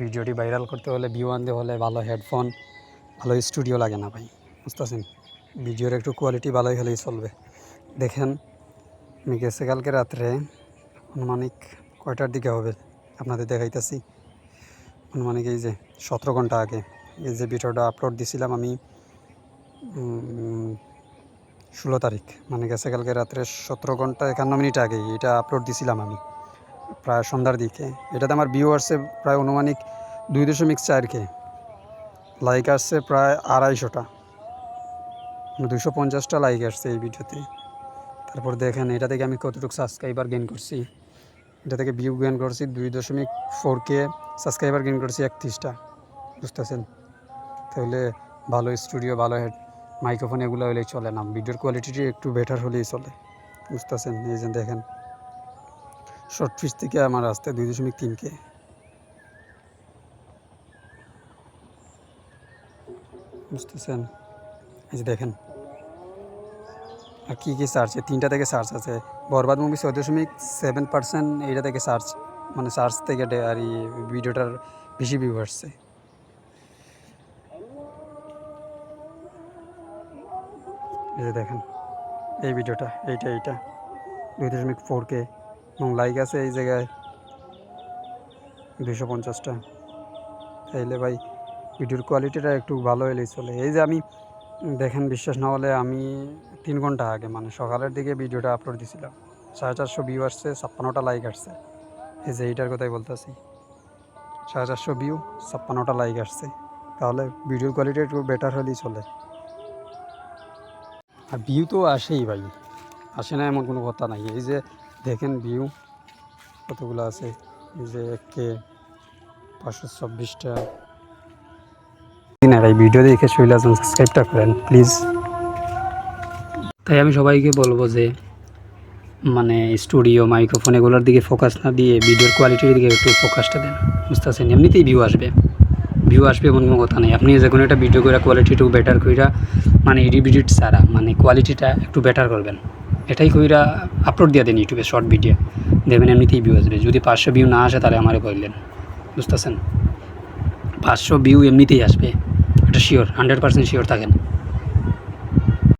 ভিডিওটি ভাইরাল করতে হলে ভিউ আনতে হলে ভালো হেডফোন ভালো স্টুডিও লাগে না ভাই, বুঝতেছেন? ভিডিওর একটু কোয়ালিটি ভালোই হলেই চলবে। দেখেন, আমি গেছে কালকে রাত্রে, আনুমানিক কয়টার দিকে হবে আপনাদের দেখাইতেছি। আনুমানিক এই যে সতেরো ঘণ্টা আগে, এই যে ভিডিওটা আপলোড দিছিলাম আমি ষোলো তারিখ মানে গেছে কালকে রাত্রে সতেরো ঘণ্টা একান্ন মিনিট আগে এটা আপলোড দিছিলাম আমি। প্রায় সন্ধ্যার দিকে। এটাতে আমার ভিউ আসছে প্রায় অনুমানিক দুই দশমিক চার কে লাইক আসছে প্রায় আড়াইশোটা। দুশো পঞ্চাশটা লাইক আসছে এই ভিডিওতে তারপর দেখেন, এটা থেকে আমি কতটুকু সাবস্ক্রাইবার গেন করছি? এটা থেকে ভিউ গেন করছি দুই দশমিক ফোর কে সাবস্ক্রাইবার গেন করছি একত্রিশটা। বুঝতেছেন? তাহলে ভালো স্টুডিও ভালো হেড মাইক্রোফোন এগুলো হলেই চলে না। ভিডিওর কোয়ালিটিটি একটু বেটার হলেই চলে। বুঝতেছেন? এই যে দেখেন শর্ট ফিস থেকে আমার আসতে দুই দশমিক তিন কে। বুঝতেছেন? এই যে দেখেন। আর কী কী সার্চ তিনটা থেকে সার্চ আছে। বরবাদ মুভি ছয় দশমিক সেভেন পার্সেন্ট, এইটা থেকে সার্চ মানে সার্চ থেকে আর ভিডিওটার বেশি ভিউ আসছে। এই যে দেখেন, এই ভিডিওটা, এইটা এইটা, দুই দশমিক ফোর কে। এবং লাইক আছে এই জায়গায়। দুশো পঞ্চাশটা। তাইলে ভাই, ভিডিওর কোয়ালিটিটা একটু ভালো এলেই চলে। এই যে আমি, দেখেন বিশ্বাস না হলে আমি তিন ঘণ্টা আগে মানে সকালের দিকে ভিডিওটা আপলোড দিছিলাম। সাড়ে চারশো ভিউ আসছে, ছাপ্পান্নটা লাইক আসছে। এই যে এইটার কথাই বলতেছি। সাড়ে চারশো ভিউ ছাপ্পান্নটা লাইক আসছে। তাহলে ভিডিওর কোয়ালিটি একটু বেটার হলেই চলে। আর ভিউ তো আসেই ভাই। আসে না এমন কোনো কথা নাই। এই যে দেখেন ভিউ কতগুলো আছে? এই যে কে, পাঁচশো চব্বিশটা ভাই ভিডিও দেখে শৈল আছেন সাবস্ক্রাইবটা করেন প্লিজ তাই আমি সবাইকে বলব যে মানে স্টুডিও মাইক্রোফোন এগুলোর দিকে ফোকাস না দিয়ে ভিডিওর কোয়ালিটির দিকে একটু ফোকাসটা দেন। বুঝতেছেন এমনিতেই ভিউ আসবে। ভিউ আসবে এমন কোনো কথা নেই। আপনি যে কোনো একটা ভিডিও করে কোয়ালিটি একটু বেটার কইরা মানে রিভিডিট ছাড়া মানে কোয়ালিটিটা একটু বেটার করবেন। এটাই কইরা আপলোড দিয়ে দেন ইউটিউবে শর্ট ভিডিও দেখবেন এমনিতেই ভিউ আসবে। যদি পাঁচশো ভিউ না আসে, তাহলে আমারে বললেন। বুঝতেছেন? পাঁচশো ভিউ এমনিতেই আসবে। এটা শিওর হান্ড্রেড পার্সেন্ট শিওর থাকেন।